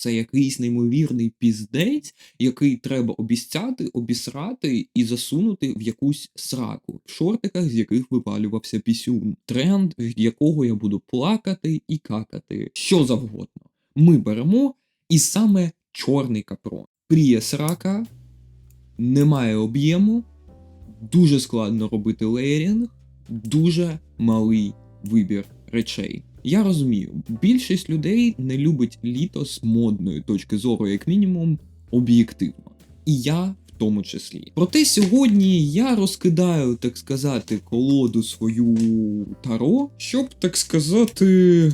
це якийсь неймовірний піздець, який треба обіцяти, обісрати і засунути в якусь сраку, в шортиках, з яких випалювався пісюн. Тренд, від якого я буду плакати і какати. Що завгодно. Ми беремо і саме чорний капрон. Пріє срака, немає об'єму, дуже складно робити леєрінг, дуже малий вибір речей. Я розумію, більшість людей не любить літо з модної точки зору, як мінімум, об'єктивно. І я в тому числі. Проте сьогодні я розкидаю, так сказати, колоду свою таро, щоб, так сказати,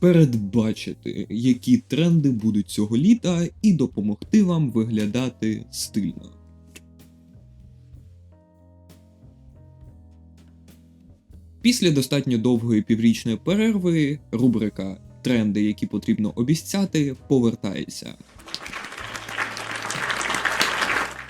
передбачити, які тренди будуть цього літа, і допомогти вам виглядати стильно. Після достатньо довгої піврічної перерви рубрика Тренди, які потрібно обіцяти, повертається.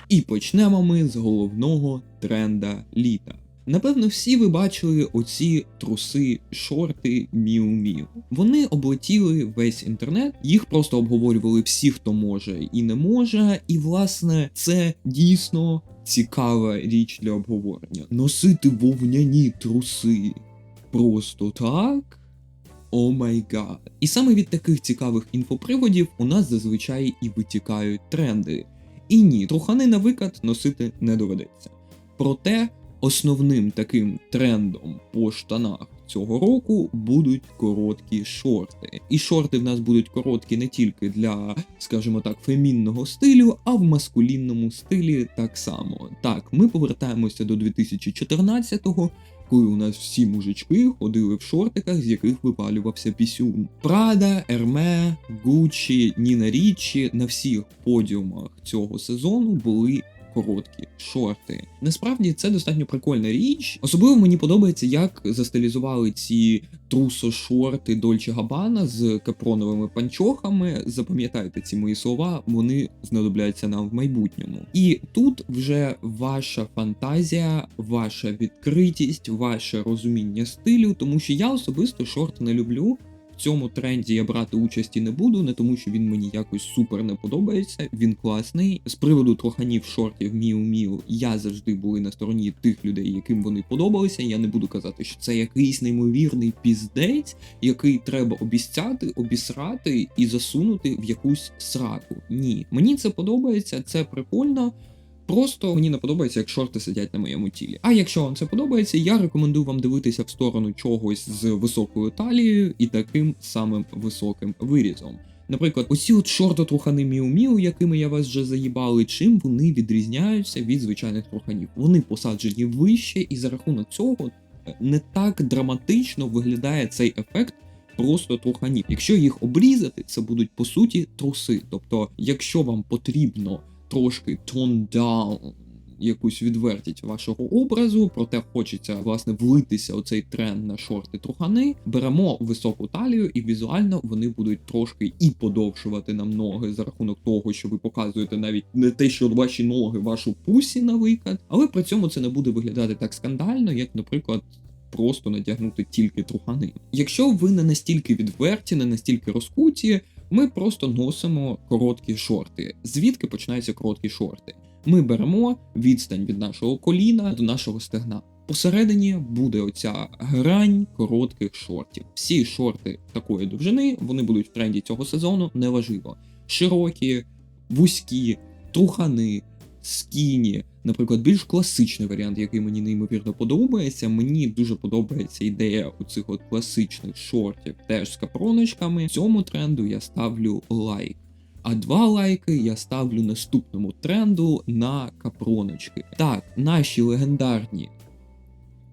І почнемо ми з головного тренда літа. Напевно, всі ви бачили оці труси, шорти Міу Міу. Вони облетіли весь інтернет, їх просто обговорювали всі, хто може і не може. І власне це дійсно цікава річ для обговорення. Носити вовняні труси просто так. О май гад. І саме від таких цікавих інфоприводів у нас зазвичай і витікають тренди. І ні, трухани на викат носити не доведеться. Проте основним таким трендом по штанах цього року будуть короткі шорти. І шорти в нас будуть короткі не тільки для, скажімо так, фемінного стилю, а в маскулінному стилі так само. Так, ми повертаємося до 2014-го. Коли у нас всі мужички ходили в шортиках, з яких випалювався пісюн. Прада, Ерме, Гуччі, Ніна Річчі на всіх подіумах цього сезону були короткі шорти. Насправді це достатньо прикольна річ. Особливо мені подобається, як застилізували ці трусо-шорти Дольче Габана з капроновими панчохами. Запам'ятайте ці мої слова, вони знадобляться нам в майбутньому. І тут вже ваша фантазія, ваша відкритість, ваше розуміння стилю, тому що я особисто шорти не люблю. Цьому тренді я брати участі не буду, не тому що він мені якось супер не подобається. Він класний. З приводу троханів шортів Міу Міу я завжди були на стороні тих людей, яким вони подобалися. Я не буду казати, що це якийсь неймовірний піздець, який треба обіцяти, обісрати і засунути в якусь сраку. Ні, мені це подобається, це прикольно. Просто мені не подобається, як шорти сидять на моєму тілі. А якщо вам це подобається, я рекомендую вам дивитися в сторону чогось з високою талією і таким самим високим вирізом. Наприклад, оці от шорти-трухани Міу-Міу, якими я вас вже заїбали, чим вони відрізняються від звичайних труханів. Вони посаджені вище, і за рахунок цього е, не так драматично виглядає цей ефект. Просто труханів. Якщо їх обрізати, це будуть по суті труси. Тобто, якщо вам потрібно трошки tone down якусь відвертість вашого образу, проте хочеться власне влитися у цей тренд на шорти трухани. Беремо високу талію, і візуально вони будуть трошки і подовшувати нам ноги за рахунок того, що ви показуєте навіть не те, що ваші ноги, вашу пусі на викат, але при цьому це не буде виглядати так скандально, як, наприклад. Просто надягнути тільки трухани. Якщо ви не настільки відверті, не настільки розкуті, ми просто носимо короткі шорти. Звідки починаються короткі шорти? Ми беремо відстань від нашого коліна до нашого стегна. Посередині буде оця грань коротких шортів. Всі шорти такої довжини вони будуть в тренді цього сезону, неважливо. Широкі, вузькі, трухани, скіні. Наприклад, більш класичний варіант, який мені неймовірно подобається. Мені дуже подобається ідея оцих от класичних шортів, теж з капроночками. Цьому тренду я ставлю лайк. А два лайки я ставлю наступному тренду на капроночки. Так, наші легендарні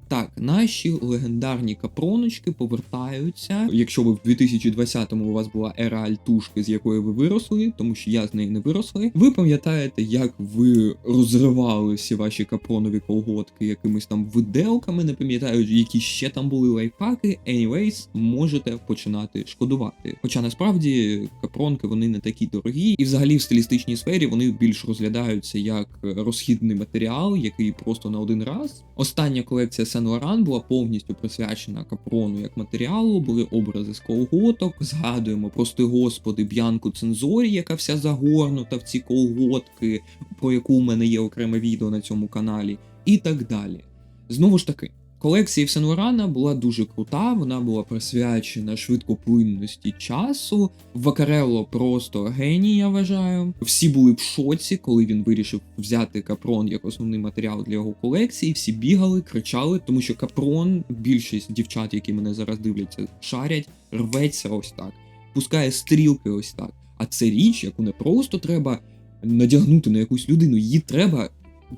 так, наші легендарні капроночки повертаються. Якщо ви в 2020-му у вас була ера альтушки, з якої ви виросли, тому що я з неї не виросли. Ви пам'ятаєте, як ви розривали всі ваші капронові колготки якимись там виделками, не пам'ятаю, які ще там були лайфхаки. Anyways, можете починати шкодувати. Хоча насправді капронки вони не такі дорогі, і взагалі в стилістичній сфері вони більш розглядаються як розхідний матеріал, який просто на один раз. Остання колекція Сен Лоран була повністю присвячена капрону як матеріалу, були образи з колготок. Згадуємо, прости господи, Б'янку Цензорі, яка вся загорнута в ці колготки, про яку у мене є окреме відео на цьому каналі, і так далі. Знову ж таки. Колекція Сен Лорана була дуже крута, вона була присвячена швидкоплинності часу. Вакарелло просто геній, я вважаю. Всі були в шоці, коли він вирішив взяти капрон як основний матеріал для його колекції. Всі бігали, кричали, тому що капрон, більшість дівчат, які мене зараз дивляться, шарять, рветься ось так, пускає стрілки ось так. А це річ, яку не просто треба надягнути на якусь людину, її треба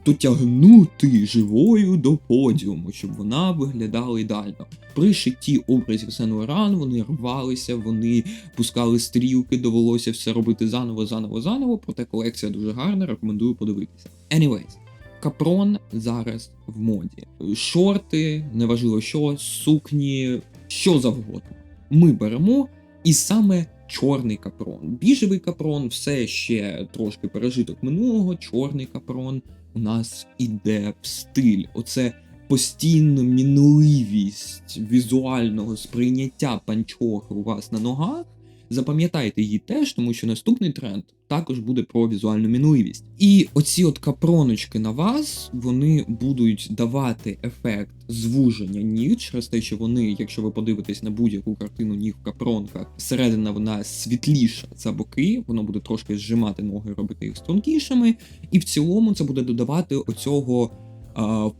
дотягнути живою до подіуму, щоб вона виглядала ідеально. При шитті образів Сен Лоран вони рвалися, вони пускали стрілки, довелося все робити заново, заново, заново. Проте колекція дуже гарна, рекомендую подивитися. Anyways, капрон зараз в моді. Шорти, неважливо що, сукні, що завгодно. Ми беремо і саме. Чорний капрон. Біжевий капрон все ще трошки пережиток минулого. Чорний капрон у нас іде в стиль. Оце постійно мінливість візуального сприйняття панчохи у вас на ногах. Запам'ятайте її теж, тому що наступний тренд також буде про візуальну мінливість. І оці от капроночки на вас вони будуть давати ефект звуження ніг через те, що вони, якщо ви подивитесь на будь-яку картину ніг в капронках, середина вона світліша за боки, воно буде трошки зжимати ноги, робити їх стрункішими, і в цілому це буде додавати оцього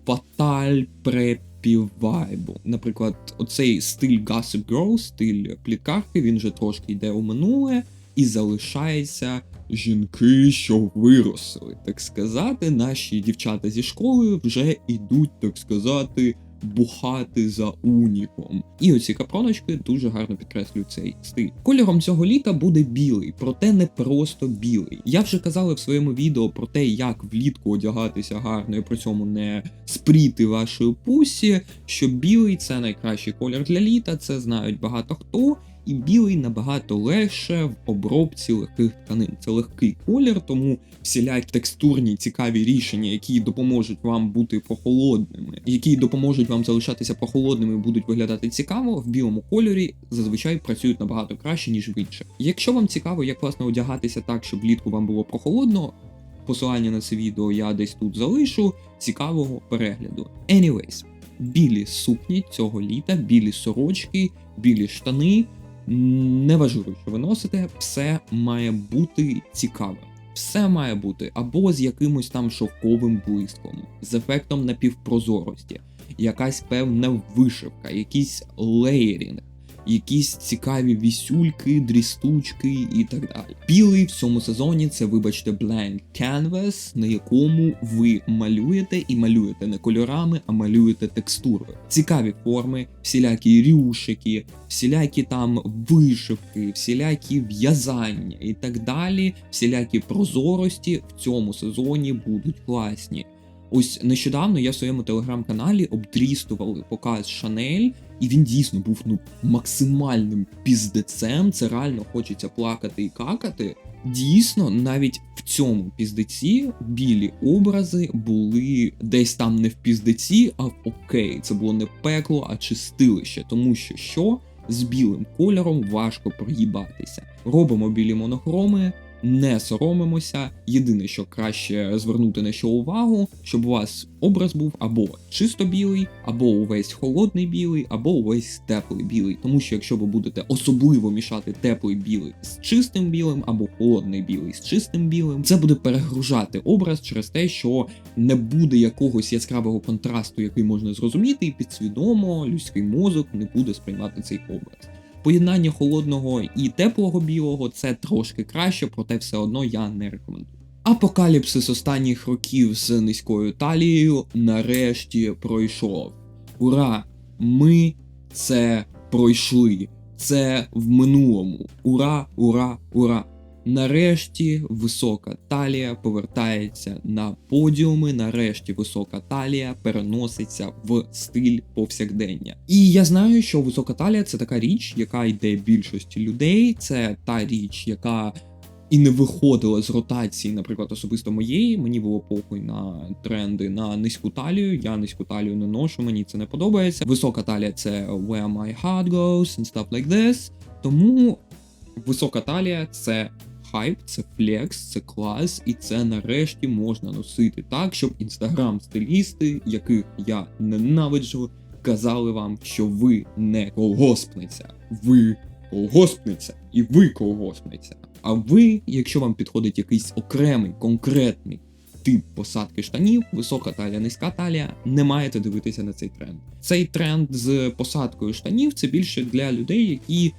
фаталь препівайбу. Наприклад, оцей стиль Gossip Girl, стиль пліткарки, він же трошки йде у минуле і залишається жінки, що виросли, так сказати, наші дівчата зі школи вже йдуть, так сказати, бухати за уніком. І оці капроночки дуже гарно підкреслюють цей стиль. Кольором цього літа буде білий, проте не просто білий. Я вже казала в своєму відео про те, як влітку одягатися гарно і при цьому не спріти вашої пусі, що білий це найкращий колір для літа, це знають багато хто і білий набагато легше в обробці легких тканин. Це легкий колір, тому всілякі текстурні цікаві рішення, які допоможуть вам бути прохолодними, які допоможуть вам залишатися прохолодними, будуть виглядати цікаво в білому кольорі, зазвичай працюють набагато краще ніж в інших. Якщо вам цікаво, як власне одягатися так, щоб влітку вам було прохолодно. Посилання на це відео я десь тут залишу. Цікавого перегляду. Anyways, білі сукні цього літа, білі сорочки, білі штани, Неважливо, що ви носите, все має бути цікаве. Все має бути або з якимось там шовковим блиском, з ефектом напівпрозорості, якась певна вишивка, якийсь леєрінг, якісь цікаві вісюльки, дрістучки і так далі. Білий в цьому сезоні це, вибачте, blank canvas, на якому ви малюєте і малюєте не кольорами, а малюєте текстурою. Цікаві форми, всілякі рюшики, всілякі там вишивки, всілякі в'язання і так далі. Всілякі прозорості в цьому сезоні будуть класні. Ось нещодавно я в своєму телеграм-каналі обдрістували показ Шанель, і він дійсно був ну максимальним піздецем. Це реально хочеться плакати і какати. Дійсно, навіть в цьому піздеці білі образи були десь там не в піздеці, а в окей. Це було не пекло, а чистилище, тому що що з білим кольором важко проїбатися. Робимо білі монохроми не соромимося. Єдине, що краще звернути на що увагу, щоб у вас образ був або чисто білий, або увесь холодний білий, або увесь теплий білий. Тому що якщо ви будете особливо мішати теплий білий з чистим білим, або холодний білий з чистим білим, це буде перегружати образ через те, що не буде якогось яскравого контрасту, який можна зрозуміти, і підсвідомо людський мозок не буде сприймати цей образ. Поєднання холодного і теплого білого це трошки краще, проте все одно я не рекомендую. Апокаліпсис останніх років з низькою талією нарешті пройшов. Ура! Ми це пройшли. Це в минулому. Ура, ура, ура! Нарешті висока талія повертається на подіуми. Нарешті висока талія переноситься в стиль повсякдення. І я знаю, що висока талія це така річ, яка йде більшості людей. Це та річ, яка і не виходила з ротації, наприклад, особисто моєї. Мені було похуй на тренди на низьку талію. Я низьку талію не ношу, мені це не подобається. Висока талія це where my heart goes and stuff like this. Тому висока талія це хайп, це флекс, це клас, і це нарешті можна носити так, щоб інстаграм-стилісти, яких я ненавиджу, казали вам, що ви не колгоспниця, ви колгоспниця, і ви колгоспниця. А ви, якщо вам підходить якийсь окремий конкретний тип посадки штанів, висока талія, низька талія, не маєте дивитися на цей тренд. Цей тренд з посадкою штанів це більше для людей, які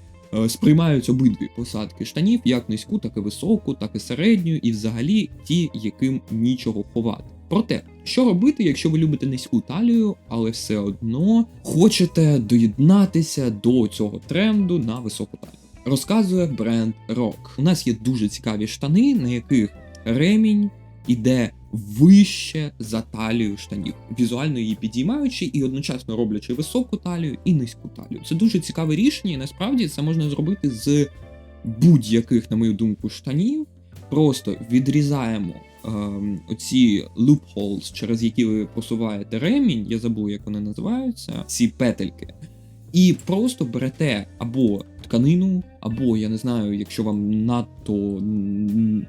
сприймають обидві посадки штанів, як низьку, так і високу, так і середню, і взагалі ті, яким нічого ховати. Проте, що робити, якщо ви любите низьку талію, але все одно хочете доєднатися до цього тренду на високу талію? Розказує бренд Rock. У нас є дуже цікаві штани, на яких ремінь іде вище за талію штанів, візуально її підіймаючи і одночасно роблячи високу талію і низьку талію. Це дуже цікаве рішення, і насправді це можна зробити з будь-яких, на мою думку, штанів. Просто відрізаємо ем, оці loopholes, через які ви просуваєте ремінь, я забув, як вони називаються, ці петельки. І просто берете або тканину, або я не знаю, якщо вам надто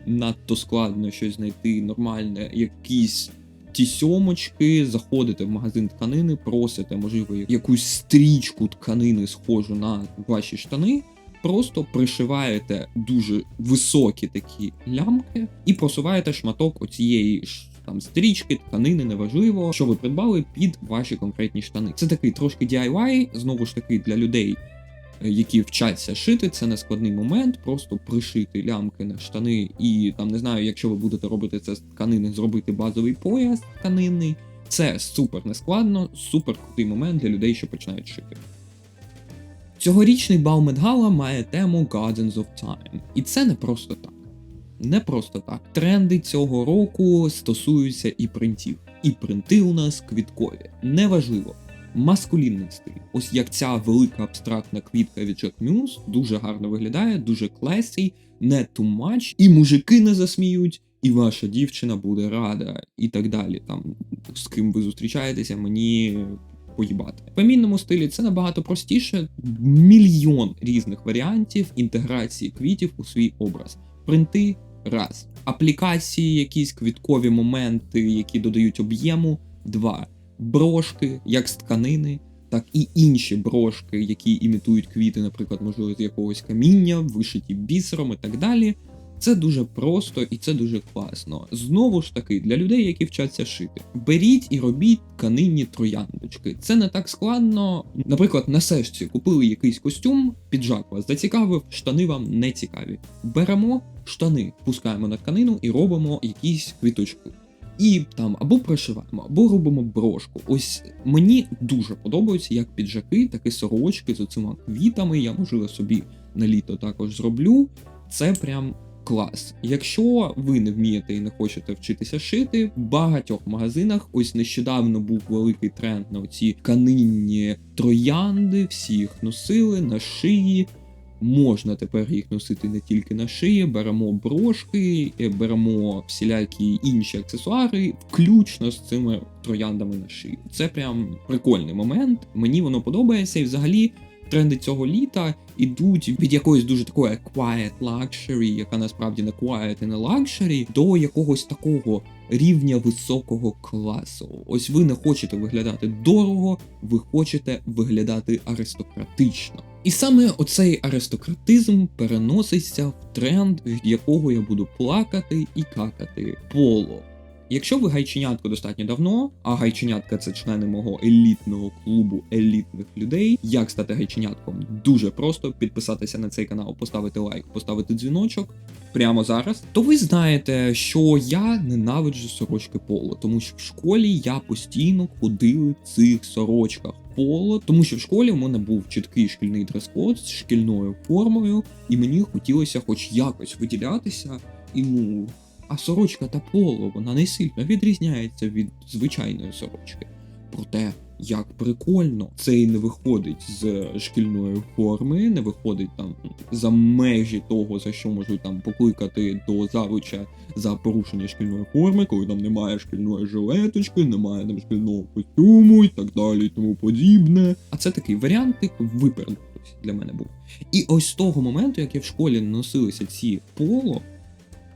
надто складно щось знайти нормальне, якісь ті сьомочки, заходите в магазин тканини, просите, можливо, якусь стрічку тканини схожу на ваші штани. Просто пришиваєте дуже високі такі лямки і просуваєте шматок оцієї ж там стрічки, тканини, неважливо, що ви придбали під ваші конкретні штани. Це такий трошки DIY, знову ж таки, для людей, е, які вчаться шити, це не складний момент, просто пришити лямки на штани, і там не знаю, якщо ви будете робити це з тканини, зробити базовий пояс тканинний. Це супер нескладно, супер крутий момент для людей, що починають шити. Цьогорічний бал Медгала має тему Gardens of Time. І це не просто так. Не просто так. Тренди цього року стосуються і принтів. І принти у нас квіткові. Неважливо. Маскулінний стиль. Ось як ця велика абстрактна квітка від Jack Muse дуже гарно виглядає, дуже класі, не too much, і мужики не засміють, і ваша дівчина буде рада, і так далі. Там з ким ви зустрічаєтеся, мені поїбати. В фемінному стилі це набагато простіше, мільйон різних варіантів інтеграції квітів у свій образ. Принти раз. Аплікації, якісь квіткові моменти, які додають об'єму, два. Брошки, як з тканини, так і інші брошки, які імітують квіти, наприклад, можливо, з якогось каміння, вишиті бісером і так далі. Це дуже просто і це дуже класно. Знову ж таки, для людей, які вчаться шити. Беріть і робіть тканинні трояндочки. Це не так складно. Наприклад, на сешці купили якийсь костюм, піджак вас зацікавив, штани вам не цікаві. Беремо штани, пускаємо на тканину і робимо якісь квіточки. І там або пришиваємо, або робимо брошку. Ось мені дуже подобаються як піджаки, так і сорочки з оцими квітами. Я можливо собі на літо також зроблю. Це прям клас. Якщо ви не вмієте і не хочете вчитися шити, в багатьох магазинах ось нещодавно був великий тренд на оці канинні троянди, всі їх носили на шиї. Можна тепер їх носити не тільки на шиї, беремо брошки, е, беремо всілякі інші аксесуари, включно з цими трояндами на шиї. Це прям прикольний момент. Мені воно подобається, і взагалі тренди цього літа ідуть від якоїсь дуже такої quiet luxury, яка насправді не quiet і не luxury, до якогось такого рівня високого класу. Ось ви не хочете виглядати дорого, ви хочете виглядати аристократично. І саме оцей аристократизм переноситься в тренд, від якого я буду плакати і какати поло. Якщо ви гайченятко достатньо давно, а гайченятка це члени мого елітного клубу елітних людей. Як стати гайченятком? Дуже просто підписатися на цей канал, поставити лайк, поставити дзвіночок прямо зараз. То ви знаєте, що я ненавиджу сорочки поло, тому що в школі я постійно ходив в цих сорочках. Поло, тому що в школі в мене був чіткий шкільний дрес-код з шкільною формою, і мені хотілося хоч якось виділятися. І ну а сорочка та поло вона не сильно відрізняється від звичайної сорочки. Проте як прикольно. Цей не виходить з шкільної форми, не виходить там за межі того, за що можуть там покликати до завуча за порушення шкільної форми, коли там немає шкільної жилеточки, немає там шкільного костюму і так далі, і тому подібне. А це такий варіант, випередитись для мене був. І ось з того моменту, як я в школі носилися ці поло,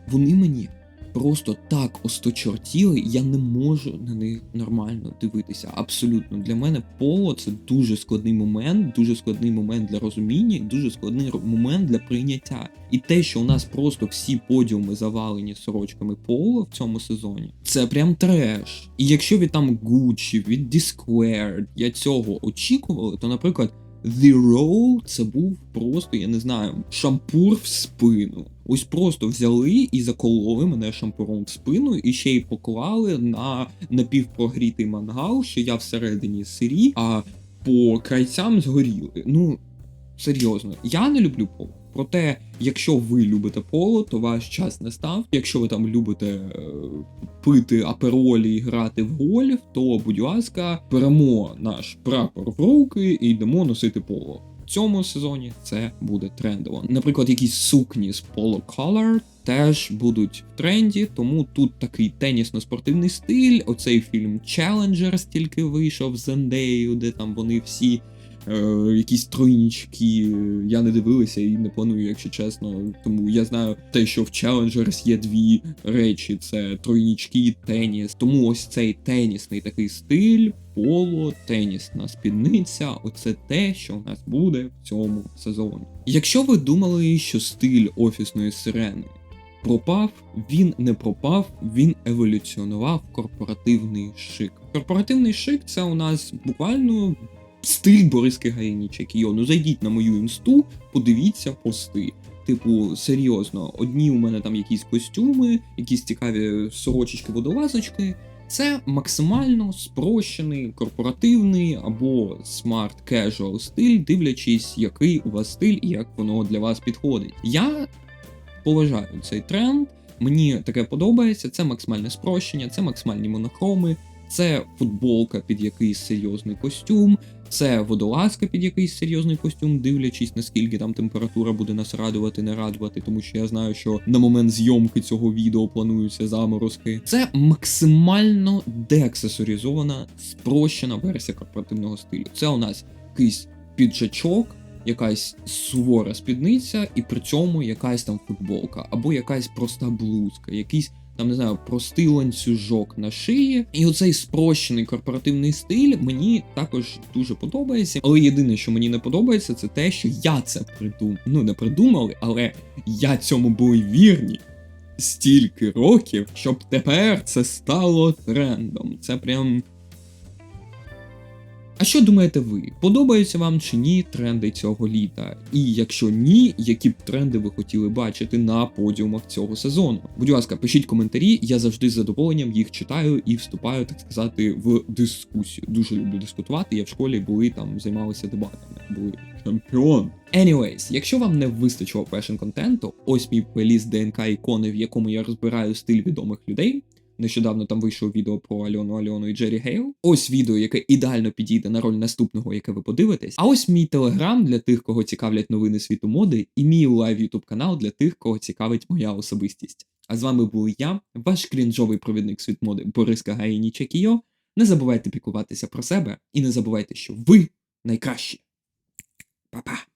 вони мені просто так осточортіли, я не можу на них нормально дивитися. Абсолютно для мене поло це дуже складний момент, дуже складний момент для розуміння, дуже складний момент для прийняття. І те, що у нас просто всі подіуми завалені сорочками поло в цьому сезоні, це прям треш. І якщо від там Gucci, від Discord я цього очікували, то, наприклад. The Roll це був просто, я не знаю, шампур в спину. Ось просто взяли і закололи мене шампуром в спину, і ще й поклали на напівпрогрітий мангал, що я всередині сирі, а по крайцям згоріли. Ну, серйозно, я не люблю поло. Проте, якщо ви любите поло, то ваш час не став. Якщо ви там любите е, пити аперолі і грати в гольф, то, будь ласка, беремо наш прапор в руки і йдемо носити поло. Цьому сезоні це буде трендово. Наприклад, якісь сукні з Polo Color теж будуть в тренді, тому тут такий тенісно-спортивний стиль. Оцей фільм Challengers тільки вийшов з Зендею, де там вони всі якісь тройнічки. Я не дивилася і не планую, якщо чесно. Тому я знаю те, що в Challengers є дві речі: це тройнічки і теніс. Тому ось цей тенісний такий стиль, поло, тенісна спідниця оце те, що в нас буде в цьому сезоні. Якщо ви думали, що стиль офісної сирени пропав, він не пропав, він еволюціонував корпоративний шик. Корпоративний шик це у нас буквально стиль Бориски Гаїнічек. Йо, ну зайдіть на мою інсту, подивіться пости. Типу, серйозно, одні у мене там якісь костюми, якісь цікаві сорочечки водолазочки. Це максимально спрощений корпоративний або смарт casual стиль, дивлячись, який у вас стиль і як воно для вас підходить. Я поважаю цей тренд. Мені таке подобається. Це максимальне спрощення, це максимальні монохроми, це футболка під якийсь серйозний костюм, це водолазка під якийсь серйозний костюм, дивлячись, наскільки там температура буде нас радувати, не радувати, тому що я знаю, що на момент зйомки цього відео плануються заморозки. Це максимально деаксесоризована, спрощена версія корпоративного стилю. Це у нас якийсь піджачок, якась сувора спідниця, і при цьому якась там футболка, або якась проста блузка, якийсь там не знаю, простий ланцюжок на шиї. І оцей спрощений корпоративний стиль мені також дуже подобається. Але єдине, що мені не подобається, це те, що я це придумав. Ну не придумали, але я цьому були вірні. Стільки років, щоб тепер це стало трендом. Це прям. А що думаєте ви? Подобаються вам чи ні тренди цього літа? І якщо ні, які б тренди ви хотіли бачити на подіумах цього сезону? Будь ласка, пишіть коментарі, я завжди з задоволенням їх читаю і вступаю, так сказати, в дискусію. Дуже люблю дискутувати. Я в школі були там, займалися дебатами. Були чемпіон. Anyways, якщо вам не вистачило фешн контенту, ось мій плейліст ДНК ікони, в якому я розбираю стиль відомих людей. Нещодавно там вийшло відео про Альону Альону і Джері Гейл. Ось відео, яке ідеально підійде на роль наступного, яке ви подивитесь. А ось мій телеграм для тих, кого цікавлять новини світу моди, і мій лайв ютуб канал для тих, кого цікавить моя особистість. А з вами був я, ваш крінжовий провідник світ моди Бориска Гаїні Чекіо. Не забувайте піклуватися про себе і не забувайте, що ви найкращі. Па-па!